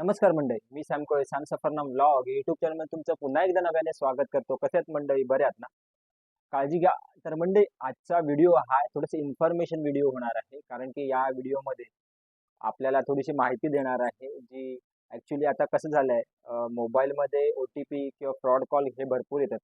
नमस्कार मंडळी मी Sam Kole Sam Safarnam vlog YouTube चॅनलमध्ये तुमचं पुन्हा एकदा नव्याने स्वागत करतो. कसे आहेत मंडळी? बरे आहेत ना? काळजी घ्या. तर मंडळी आजचा व्हिडिओ हा थोडंसं इन्फॉर्मेशन व्हिडिओ होणार आहे. कारण की या व्हिडिओमध्ये आपल्याला थोडीशी माहिती देणार आहे जी ॲक्च्युली आता कसं झालं आहे मोबाईलमध्ये ओ टी पी किंवा फ्रॉड कॉल हे भरपूर येतात.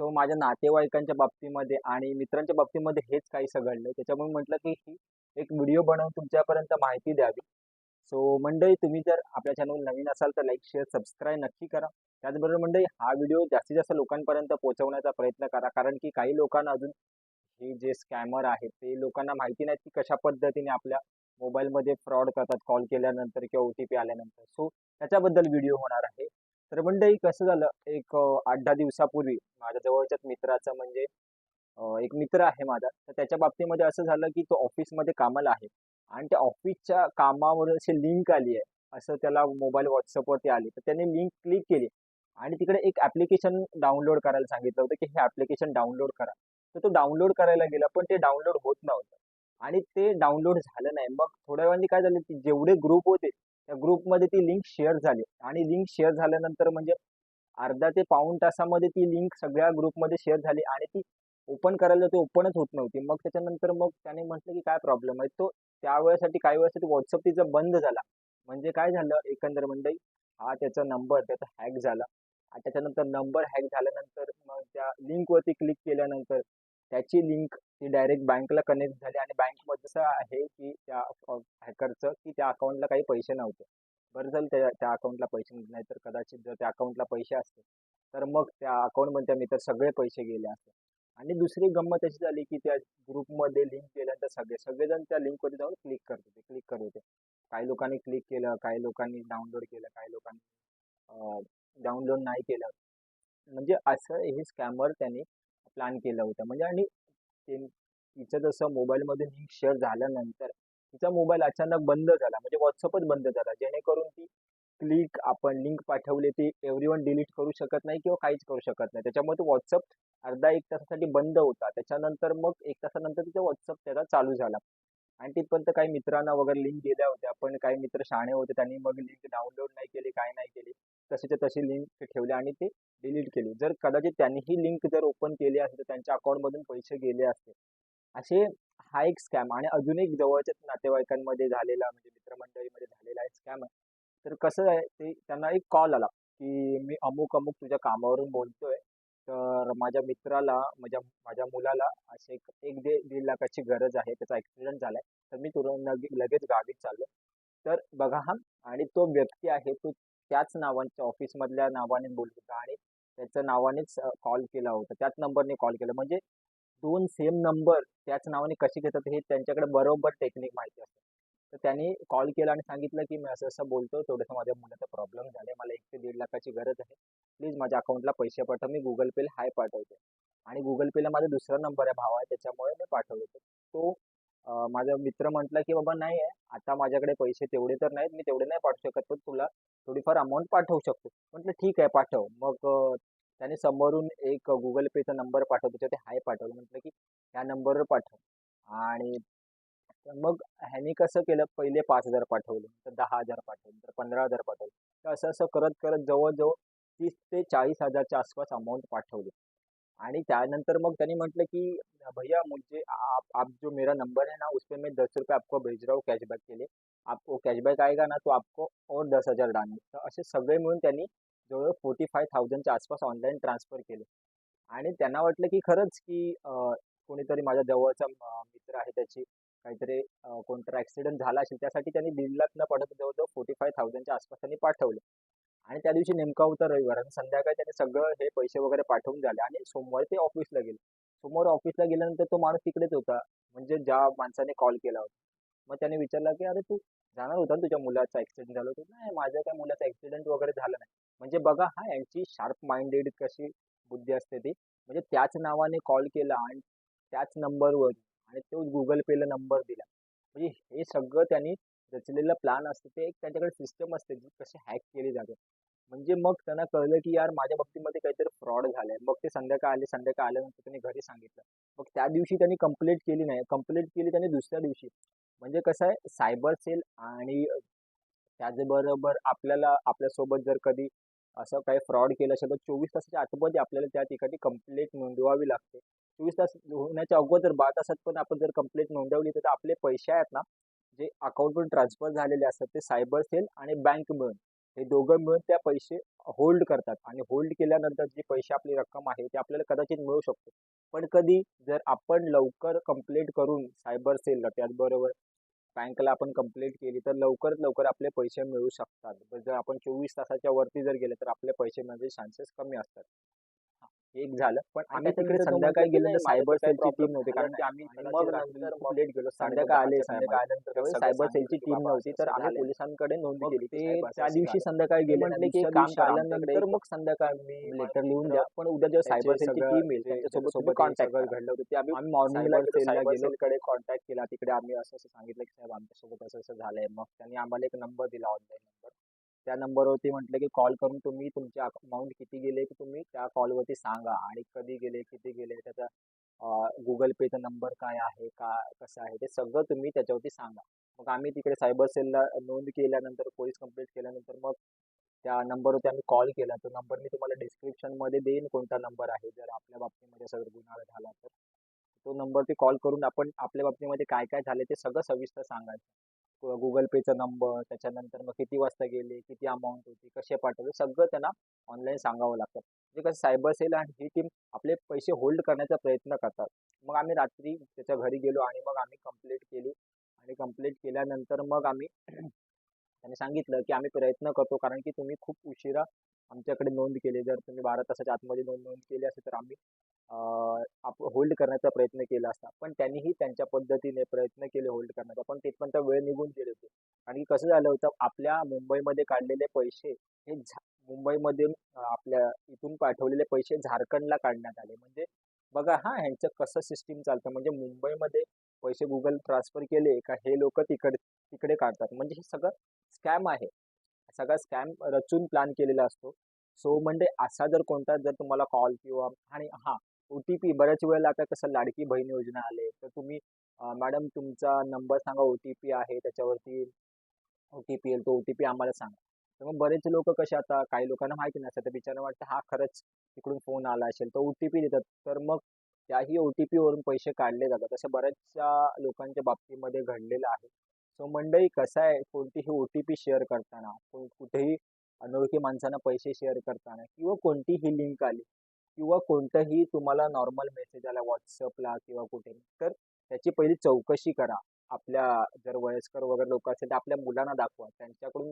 सो माझ्या नातेवाईकांच्या बाबतीमध्ये आणि मित्रांच्या बाबतीमध्ये हेच काही सगळलं. त्याच्यामुळे म्हटलं की ही एक व्हिडिओ बनवून तुमच्यापर्यंत माहिती द्यावी. सो मंडळी तुम्ही जर आपल्या चॅनल नवीन असाल तर लाईक शेअर सबस्क्राईब नक्की करा. त्याचबरोबर मंडळी हा व्हिडिओ जास्तीत जास्त लोकांपर्यंत पोहोचवण्याचा प्रयत्न करा. कारण की काही लोकांना अजून हे जे स्कॅमर आहेत ते लोकांना माहिती नाही की कशा पद्धतीने आपल्या मोबाईलमध्ये फ्रॉड करतात कॉल केल्यानंतर किंवा ओ टी पी आल्यानंतर. सो त्याच्याबद्दल व्हिडिओ होणार आहे. तर मंडळी कसं झालं? एक आठ दहा दिवसापूर्वी माझ्या जवळच्याच मित्राचं म्हणजे एक मित्र आहे माझा. तर त्याच्या बाबतीमध्ये असं झालं की तो ऑफिसमध्ये कामाला आहे. आणि त्या ऑफिसच्या कामावर अशी लिंक आली आहे. असं त्याला मोबाईल व्हॉट्सअपवरती आली. तर त्याने लिंक क्लिक केली. आणि तिकडे एक ॲप्लिकेशन डाउनलोड करायला सांगितलं होतं की हे ॲप्लिकेशन डाउनलोड करा. तर तो डाउनलोड करायला गेला पण ते डाउनलोड होत नव्हतं. आणि ते डाउनलोड झालं नाही. मग थोड्या वेळाने काय झालं की जेवढे ग्रुप होते त्या ग्रुपमध्ये ती लिंक शेअर झाली. आणि लिंक शेअर झाल्यानंतर म्हणजे अर्धा ते पाऊण तासामध्ये ती लिंक सगळ्या ग्रुपमध्ये शेअर झाली आणि ती ओपन करायला ते ओपनच होत नव्हती. मग त्याच्यानंतर मग त्याने म्हटलं की काय प्रॉब्लेम आहे? तो त्या वेळेसाठी काही वेळेसाठी व्हॉट्सअप तिचा बंद झाला. म्हणजे काय झालं? एकंदर मंडळी हा त्याचा नंबर त्याचा हॅक झाला. त्याच्यानंतर नंबर हॅक झाल्यानंतर मग त्या लिंकवरती क्लिक केल्यानंतर त्याची लिंक ती डायरेक्ट बँकला कनेक्ट झाली. आणि बँकमध्ये असं आहे की त्या हॅकरचं की त्या अकाउंटला काही पैसे नव्हते. बरं झालं त्या त्या अकाउंटला पैसे नाही तर कदाचित जर त्या अकाउंटला पैसे असते तर मग त्या अकाउंटमध्ये त्या मित्र सगळे पैसे गेले असते. आणि दुसरी गंमत अशी झाली की त्या ग्रुपमध्ये लिंक केल्यानंतर सगळे सगळेजण त्या लिंकवरती जाऊन क्लिक करत होते क्लिक करत होते. काही लोकांनी क्लिक केलं काही लोकांनी डाउनलोड केलं काही लोकांनी डाउनलोड नाही केलं. म्हणजे असं हे स्कॅमर त्यांनी प्लॅन केलं होतं. म्हणजे आणि तिचं जसं मोबाईलमध्ये लिंक शेअर झाल्यानंतर तिचा मोबाईल अचानक बंद झाला. म्हणजे व्हॉट्सअपच बंद झाला. जेणेकरून ती क्लिक आपण लिंक पाठवली ती एव्हरीवन डिलीट करू शकत नाही किंवा काहीच करू शकत नाही. त्याच्यामुळे तो व्हॉट्सअप अर्धा एक तासासाठी बंद होता. त्याच्यानंतर मग एक तासानंतर त्याचा व्हॉट्सअप त्याचा चालू झाला. आणि तिथपर्यंत काही मित्रांना वगैरे लिंक दिल्या होत्या. पण काही मित्र शाणे होते. त्यांनी मग लिंक डाउनलोड नाही केली काय नाही केली. तशीच्या तशी लिंक ठेवली आणि ते डिलीट केली. जर कदाचित त्यांनी ही लिंक जर ओपन केली असते तर त्यांच्या अकाउंटमधून पैसे गेले असते. असे हा एक स्कॅम आणि अजून एक जवळच्याच नातेवाईकांमध्ये झालेला म्हणजे मित्रमंडळीमध्ये झालेला एक स्कॅम आहे. तर कसं आहे ते त्यांना एक कॉल आला की मी अमुक अमुक तुझ्या कामावरून बोलतोय. तर माझ्या मित्राला माझ्या माझ्या मुलाला असे एक एक दे दीड लाखाची गरज आहे त्याचा ॲक्सिडेंट झालाय. तर मी तुरंत लगे- लगेच गाडीत चाललो. तर बघा हा आणि तो व्यक्ती आहे तो त्याच नावाच्या ऑफिसमधल्या नावाने बोलत होता आणि त्याच्या नावानेच कॉल केला होता. त्याच नंबरने कॉल केला. म्हणजे दोन सेम नंबर त्याच नावाने कसे घेतात हे त्यांच्याकडे बरोबर टेक्निक माहिती असते. तर त्यांनी कॉल केला आणि सांगितलं की मी असं असं बोलतो थोडंसं माझ्या मुलाचा प्रॉब्लेम झाला मला एक ते दीड लाखाची गरज आहे. प्लीज माझ्या अकाउंटला पैसे पाठव मी गुगल पेला हाय पाठवते आणि गुगल पेला माझा दुसरा नंबर आहे भावा आहे त्याच्यामुळे मी पाठवले तो माझा मित्र म्हटला की बाबा नाही आहे आता माझ्याकडे पैसे तेवढे तर नाहीत मी तेवढे नाही पाठवू शकत पण तुला थोडीफार अमाऊंट पाठवू शकतो. म्हटलं ठीक आहे पाठव. मग त्याने समोरून एक गुगल पेचा नंबर पाठवतो त्याच्यात हाय पाठवलं. म्हटलं की ह्या नंबरवर पाठव. आणि मग ह्यानी कसं केलं? पहिले पाच हजार पाठवले नंतर दहा हजार पाठवले नंतर पंधरा हजार पाठवले. तर असं असं करत करत जवळजवळ तीस ते चाळीस हजारच्या आसपास अमाऊंट पाठवली. आणि त्यानंतर मग त्यांनी म्हटलं की भैया मुझे आप आप जो मेरा नंबर है ना उस पर मैं दस रुपये आपको भेज रहा हूँ कॅशबॅक के लिए. आपको कॅशबॅक आएगा ना तो आपको और दस हजार डालने. तर असे सगळे मिळून त्यांनी जवळजवळ फोर्टी फाय थाउजंडच्या आसपास ऑनलाईन ट्रान्सफर केले. आणि त्यांना वाटलं की खरंच की कोणीतरी माझ्या जवळचा मित्र आहे त्याची. काहीतरी कोणता कोणतरी ॲक्सिडेंट झाला असेल त्यासाठी त्यांनी दीड लाख न पाठवता जवळजवळ फोर्टी फाय थाउजंडच्या आसपास त्यांनी पाठवले. आणि त्या दिवशी नेमका होता रविवार आणि संध्याकाळी त्याने सगळं हे पैसे वगैरे पाठवून झाले आणि सोमवारी ते ऑफिसला गेले. सोमवार ऑफिसला गेल्यानंतर तो माणूस तिकडेच होता म्हणजे ज्या माणसाने कॉल केला होता. मग त्याने विचारला की अरे तू जाणार होता ना तुझ्या मुलाचा ॲक्सिडेंट झाला होता? नाही माझ्या काय मुलाचा ॲक्सिडेंट वगैरे झाला नाही. म्हणजे बघा हा यांची शार्प माइंडेड कशी बुद्धी असते ती. म्हणजे त्याच नावाने कॉल केला आणि त्याच नंबरवर आणि तो गुगल पेला नंबर दिला. म्हणजे हे सगळं त्यांनी रचलेलं प्लॅन असतं ते एक त्यांच्याकडे सिस्टम असते जी कशी हॅक केली जाते. म्हणजे मग त्यांना कळलं की यार माझ्या बाबतीमध्ये काहीतरी फ्रॉड झालाय. मग ते संध्याकाळ आले संध्याकाळ आल्यानंतर त्यांनी घरी सांगितलं. मग त्या दिवशी त्यांनी कंप्लेंट केली नाही. कंप्लेंट केली त्यांनी दुसऱ्या दिवशी. म्हणजे कसं आहे सायबर सेल आणि त्याचबरोबर आपल्याला आपल्यासोबत जर कधी असं काही फ्रॉड केलं असेल तर चोवीस तासाच्या आतमध्ये आपल्याला त्या ठिकाणी कंप्लेंट नोंदवावी लागते. चोवीस तास होण्याच्या अगोदर बारा तासात पण आपण जर कंप्लेंट नोंदवली तर आपले पैसे आहेत ना जे अकाउंटवरून ट्रान्सफर झालेले असतात ते सायबर सेल आणि बँक मिळून. हे दोघं मिळून त्या पैसे होल्ड करतात आणि होल्ड केल्यानंतर जी पैसे आपली रक्कम आहे ते आपल्याला कदाचित मिळू शकतो. पण कधी जर आपण लवकर कंप्लेंट करून सायबर सेलला त्याचबरोबर बँकला आपण कंप्लेंट केली तर लवकरात लवकर आपले पैसे मिळू शकतात. जर आपण चोवीस तासाच्या वरती जर गेले तर आपले पैसे म्हणजे मिळण्याचे चान्सेस कमी असतात. एक झालं. पण आम्ही तिकडे संध्याकाळी गेलो तर सायबर सेलची टीम नव्हती. कारण की आम्ही मग नंतर लेट गेलो. संध्याकाळ आले संध्याकाळ आल्यानंतर सायबर सेलची टीम नव्हती तर आम्ही पोलिसांकडे नोंद केली ते त्या दिवशी संध्याकाळी गेले म्हटले की काम आल्यानंतर मग संध्याकाळ मी लेटर लिहून द्या. पण उद्या जेव्हा सायबर सेलची टीम येईल त्यांच्यासोबत सोबत कॉन्टॅक्ट घडलं होतं. ते आम्ही मॉर्निंगला सेलला गेलो कडे कॉन्टॅक्ट केला. तिकडे आम्ही असं असं सांगितलं की साहेब आमच्यासोबत असं असं झालंय. मग त्यांनी आम्हाला एक नंबर दिला ऑनलाईन नंबर त्या नंबरवरती म्हटलं की कॉल करून तुम्ही तुमचे अमाऊंट किती गेले की तुम्ही त्या कॉलवरती सांगा आणि कधी गेले किती गेले त्याचा गुगल पेचा नंबर काय आहे का कसं आहे ते सगळं तुम्ही त्याच्यावरती सांगा. मग आम्ही तिकडे सायबर सेलला नोंद केल्यानंतर पोलीस कंप्लेंट केल्यानंतर मग त्या नंबरवरती आम्ही कॉल केला. तो नंबर मी तुम्हाला डिस्क्रिप्शनमध्ये देईन कोणता नंबर आहे. जर आपल्या बाबतीमध्ये असा जर गुन्हा झाला तर तो नंबरवरती कॉल करून आपण आपल्या बाबतीमध्ये काय काय झाले ते सगळं सविस्तर सांगायचं. गुगल पेचा नंबर त्याच्यानंतर मग किती वाजता गेले किती अमाऊंट होती कसे पाठवले सगळं त्यांना ऑनलाईन सांगावं लागतं. म्हणजे कसं सायबर सेल आणि ही टीम आपले पैसे होल्ड करण्याचा प्रयत्न करतात. मग आम्ही रात्री त्याच्या घरी गेलो आणि मग आम्ही कंप्लेंट केली. आणि कंप्लेंट केल्यानंतर मग आम्ही त्यांनी सांगितलं की आम्ही प्रयत्न करतो कारण की तुम्ही खूप उशिरा आमच्याकडे नोंद केली. जर तुम्ही बारा तासाच्या आतमध्ये नोंद नोंद केली असेल तर आम्ही आप होल्ड करण्याचा प्रयत्न केला असता. पण त्यांनीही त्यांच्या पद्धतीने प्रयत्न केले होल्ड करण्याचा. पण तिथपर्यंत वेळ निघून गेले होते. आणि कसं झालं होतं आपल्या मुंबईमध्ये काढलेले पैसे हे मुंबईमध्ये आपल्या इथून पाठवलेले पैसे झारखंडला काढण्यात आले. म्हणजे बघा हा ह्यांचं कसं सिस्टीम चालतं? म्हणजे मुंबईमध्ये पैसे गुगल ट्रान्सफर केले का हे लोक तिकडे तिकडे काढतात. म्हणजे हे सगळं स्कॅम आहे. सगळा स्कॅम रचून प्लॅन केलेला असतो. सो म्हणजे असा जर कोणता जर तुम्हाला कॉल किंवा आणि हां ओ टी पी बऱ्याच वेळेला आता कसं लाडकी बहीण योजना आले तर तुम्ही मॅडम तुमचा नंबर सांगा ओ टी पी आहे त्याच्यावरती ओ टी पी येईल तो ओ टी पी आम्हाला सांगा. तर मग बरेच लोक कसे आता काही लोकांना माहिती नसतं तर बिचारा वाटतं हा खरंच तिकडून फोन आला असेल तर ओ टी पी देतात. तर मग त्याही ओ टी पीवरून पैसे काढले जातात. असं बऱ्याचशा लोकांच्या बाबतीमध्ये घडलेलं आहे. सो मंडळी कसं आहे कोणतीही ओ टी पी शेअर करताना कुठेही अनोळखी माणसांना पैसे शेअर करताना किंवा कोणतीही लिंक आली किंवा कोणतंही तुम्हाला नॉर्मल मेसेज आला व्हॉट्सअपला किंवा कुठे तर त्याची पहिली चौकशी करा. आपल्या जर वयस्कर वगैरे लोक असेल तर आपल्या मुलांना दाखवा. त्यांच्याकडून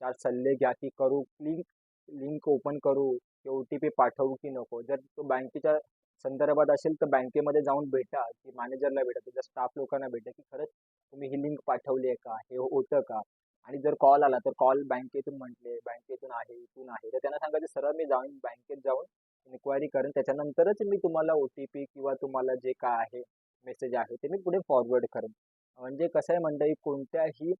चार सल्ले घ्या की करू लिंक लिंक ओपन करू की ओ टी पी पाठवू की नको. जर तो बँकेच्या संदर्भात असेल तर बँकेमध्ये जाऊन भेटा की मॅनेजरला भेटा तुझ्या स्टाफ लोकांना भेटा की खरंच तुम्ही ही लिंक पाठवली आहे का? हे होतं का? आणि जर कॉल आला तर कॉल बँकेतून म्हटले बँकेतून आहे इथून आहे. तर त्यांना सांगायचं सरळ मी जाऊन बँकेत जाऊन इन्क्वायरी करेन. त्याच्यानंतरच मी तुम्हाला ओ टी पी किंवा तुम्हाला जे काय आहे मेसेज आहे ते मी पुढे फॉरवर्ड करेन. म्हणजे कसं आहे मंडळी कोणत्याही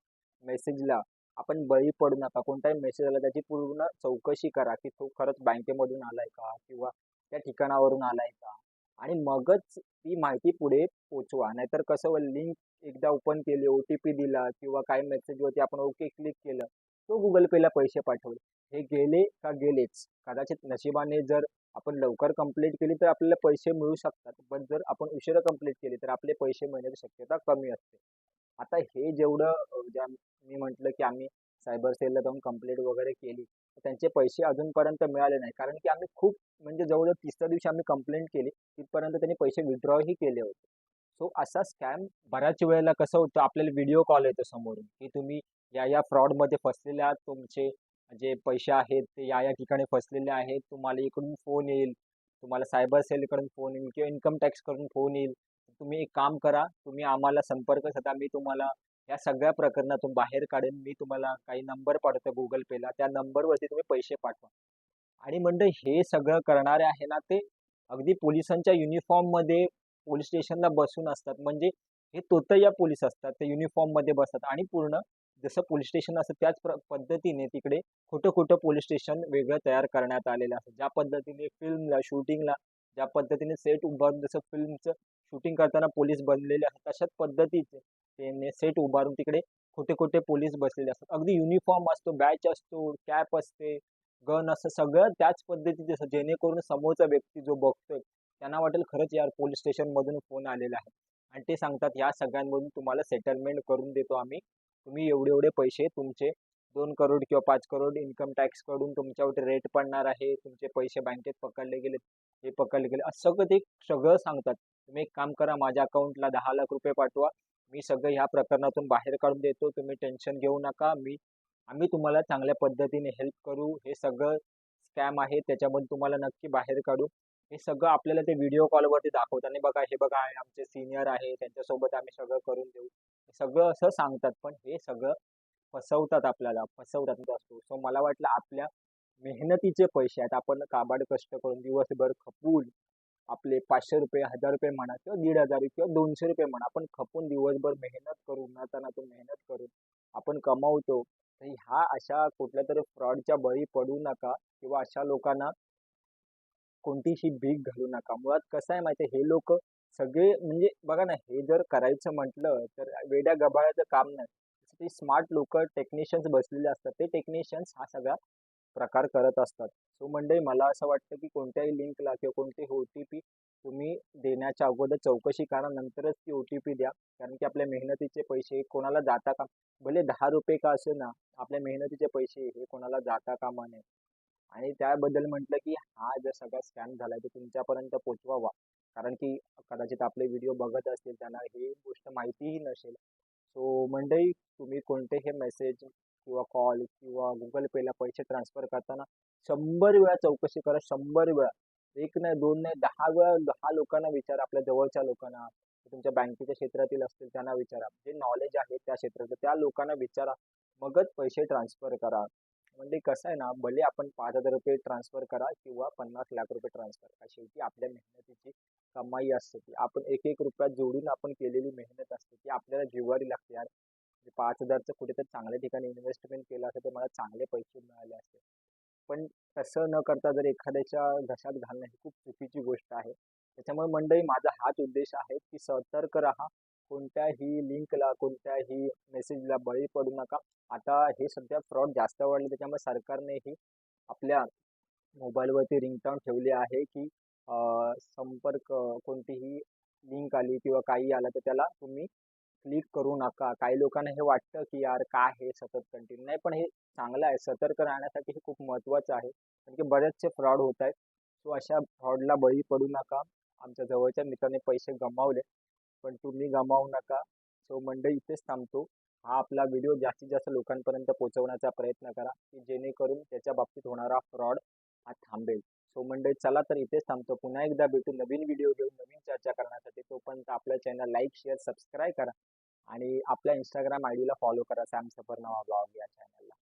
मेसेजला आपण बळी पडू नका. कोणताही मेसेज आला त्याची पूर्ण चौकशी करा की तो खरंच बँकेमधून आलाय का किंवा त्या ठिकाणावरून आलाय का? आणि मगच ती माहिती पुढे पोचवा. नाहीतर कसं लिंक एकदा ओपन केली ओ टी पी दिला किंवा काही मेसेजवरती आपण ओके क्लिक केलं तो गुगल पेला पैसे पाठवले. हे गेले का गेलेच. कदाचित नशिबाने जर आपण लवकर कंप्लीट केली तर आपल्याला पैसे मिळू शकतात. पण जर आपण उशिरा कंप्लीट केली तर आपले पैसे मिळण्याची शक्यता कमी असते. आता हे जेवढं ज्या मी म्हटलं की आम्ही सायबर सेलला जाऊन कंप्लेंट वगैरे केली त्यांचे पैसे अजूनपर्यंत मिळाले नाही. कारण की आम्ही खूप म्हणजे जवळजवळ तिसऱ्या दिवशी आम्ही कंप्लेंट केली तिथपर्यंत त्यांनी पैसे विड्रॉही केले होते. सो असा स्कॅम बऱ्याच वेळेला कसं होतं आपल्याला व्हिडिओ कॉल येतो समोरून की तुम्ही या या फ्रॉडमध्ये फसलेले आहात तुमचे जे पैसे आहेत ते या या ठिकाणी फसलेले आहेत. तुम्हाला इकडून फोन येईल. तुम्हाला सायबर सेलकडून फोन येईल किंवा इन्कम टॅक्सकडून फोन येईल. तुम्ही एक काम करा. तुम्ही आम्हाला संपर्क साधा. मी तुम्हाला या सगळ्या प्रकरणातून बाहेर काढेन. मी तुम्हाला काही नंबर पाठवतो गुगल पेला त्या नंबरवरती तुम्ही पैसे पाठवा. आणि म्हणजे हे सगळं करणारे आहे ना ते अगदी पोलिसांच्या युनिफॉर्ममध्ये पोलीस स्टेशनला बसून असतात. म्हणजे हे तोतया पोलीस असतात. ते युनिफॉर्ममध्ये बसतात. आणि पूर्ण जसं पोलीस स्टेशन असं त्याच पद्धतीने तिकडे खोटं खोटं पोलीस स्टेशन वेगळं तयार करण्यात आलेलं असतं. ज्या पद्धतीने फिल्मला शूटिंगला ज्या पद्धतीने सेट उभारून जसं फिल्मचं शूटिंग करताना पोलीस बनलेले असतात तशाच पद्धतीचे त्याने सेट उभारून तिकडे खोटे खोटे पोलीस बसलेले असतात. अगदी युनिफॉर्म असतो बॅच असतो कॅप असते गन असं सगळं त्याच पद्धतीचे असतं. जेणेकरून समोरचा व्यक्ती जो बघतोय त्यांना वाटेल खरंच यार पोलीस स्टेशनमधून फोन आलेला आहे. आणि ते सांगतात या सगळ्यांमधून तुम्हाला सेटलमेंट करून देतो आम्ही. तुम्ही एवढे एवढे पैसे तुमचे दोन करोड किंवा पाच करोड इन्कम टॅक्सकडून तुमच्यावर रेट पडणार आहे तुमचे पैसे बँकेत पकडले गेले हे पकडले गेले असं सगळं ते सगळं सांगतात. तुम्ही एक काम करा माझ्या अकाउंटला दहा लाख रुपये पाठवा. मी सगळं ह्या प्रकरणातून बाहेर काढून देतो. तुम्ही टेन्शन घेऊ नका. मी आम्ही तुम्हाला चांगल्या पद्धतीने हेल्प करू. हे सगळं स्कॅम आहे. त्याच्यामध्ये तुम्हाला नक्की बाहेर काढू. हे सगळं आपल्याला ते व्हिडिओ कॉलवरती दाखवतात आणि बघा. हे बघा आमचे सिनियर आहे. त्यांच्यासोबत आम्ही सगळं करून देऊ. सगळं असं सांगतात पण हे सगळं फसवतात आपल्याला फसवतात असतो सो मला वाटलं आपल्या मेहनतीचे पैसे आहेत. आपण काबाड कष्ट करून दिवसभर खपून आपले पाचशे रुपये हजार रुपये म्हणा किंवा दीड हजार किंवा दोनशे रुपये म्हणा आपण खपून दिवसभर मेहनत करून उन्हातानातून मेहनत करून आपण कमावतो तर ह्या अशा कुठल्या तरी फ्रॉडच्या बळी पडू नका किंवा अशा लोकांना कोणतीशी भीक घालू नका. मुळात कसं आहे माहिती हे लोक सगळे म्हणजे बघा ना हे जर करायचं म्हटलं तर वेड्या गबाळाचं काम नाही. ते स्मार्ट लोक टेक्निशियन्स बसलेले असतात ते टेक्निशियन्स हा सगळा प्रकार करत असतात. सो मंडळी मला असं वाटतं की कोणत्याही लिंकला किंवा कोणतेही ओ टी पी तुम्ही देण्याच्या अगोदर चौकशी करा नंतरच ती ओ टी पी द्या. कारण की आपल्या मेहनतीचे पैसे कोणाला जाता का? भले दहा रुपये का असे ना आपल्या मेहनतीचे पैसे हे कोणाला जाता कामा नये. आणि त्याबद्दल म्हटलं की हा जर सगळा स्कॅम झाला तर तुमच्यापर्यंत पोचवावा कारण की कदाचित आपले व्हिडिओ बघत असतील त्यांना ही गोष्ट माहितीही नसेल. सो मंडळी तुम्ही कोणतेही मेसेज किंवा कॉल किंवा गुगल पेला पैसे ट्रान्सफर करताना शंभर वेळा चौकशी करा शंभर वेळा. एक नाही दोन नाही दहा वेळा दहा लोकांना विचारा आपल्या जवळच्या लोकांना. तुमच्या बँकेच्या क्षेत्रातील असतील त्यांना विचारा. जे नॉलेज आहे त्या क्षेत्राचं त्या लोकांना विचारा. मगच पैसे ट्रान्सफर करा. म्हणजे कसं आहे ना भले आपण पाच हजार रुपये ट्रान्सफर करा किंवा पन्नास लाख रुपये ट्रान्सफर करा शेवटी आपल्या मेहनतीची कमाई असते ती. आपण एक एक रुपया जोडून आपण केलेली मेहनत असते ती आपल्याला जिवारी लागते. यार म्हणजे पाच हजारचं कुठेतरी चांगल्या ठिकाणी इन्व्हेस्टमेंट केलं असतं तर मला चांगले पैसे मिळाले असते. पण तसं न करता जर एखाद्याच्या घशात घालणं ही खूप चुकीची गोष्ट आहे. त्याच्यामुळे मंडळी माझा हाच उद्देश आहे की सतर्क राहा. कोणत्याही लिंकला कोणत्याही मेसेजला बळी पडू नका. आता हे सध्या फ्रॉड जास्त वाढले त्याच्यामुळे सरकारनेही आपल्या मोबाईलवरती रिंगटोन ठेवली आहे की संपर्क कोणतीही लिंक आली किंवा काही आलं तर त्याला तुम्ही क्लिक करू नका. काही लोकांना हे वाटतं की यार काय हे सतत कंटिन्यू नाही पण हे चांगलं आहे. सतर्क राहण्यासाठी हे खूप महत्त्वाचं आहे. कारण की बरेचसे फ्रॉड होत आहेत. सो अशा फ्रॉडला बळी पडू नका. आमच्या जवळच्या मित्राने पैसे गमावले. पण तुम्ही गमावू नका. सो मंडळी इथेच थांबतो. हा आपला व्हिडिओ जास्तीत जास्त लोकांपर्यंत पोहोचवण्याचा प्रयत्न करा की जेणेकरून त्याच्या बाबतीत होणारा फ्रॉड हा थांबेल. सो मंडळी चला तर इथेच थांबतो. पुन्हा एकदा भेटू नवीन व्हिडिओ घेऊन नवीन चर्चा करण्यासाठी. तोपर्यंत आपल्या चॅनल लाईक शेअर सबस्क्राईब करा आणि आपल्या इंस्टाग्राम आय डीला फॉलो करा सॅम सफर नवा ब्लॉग या चॅनलला.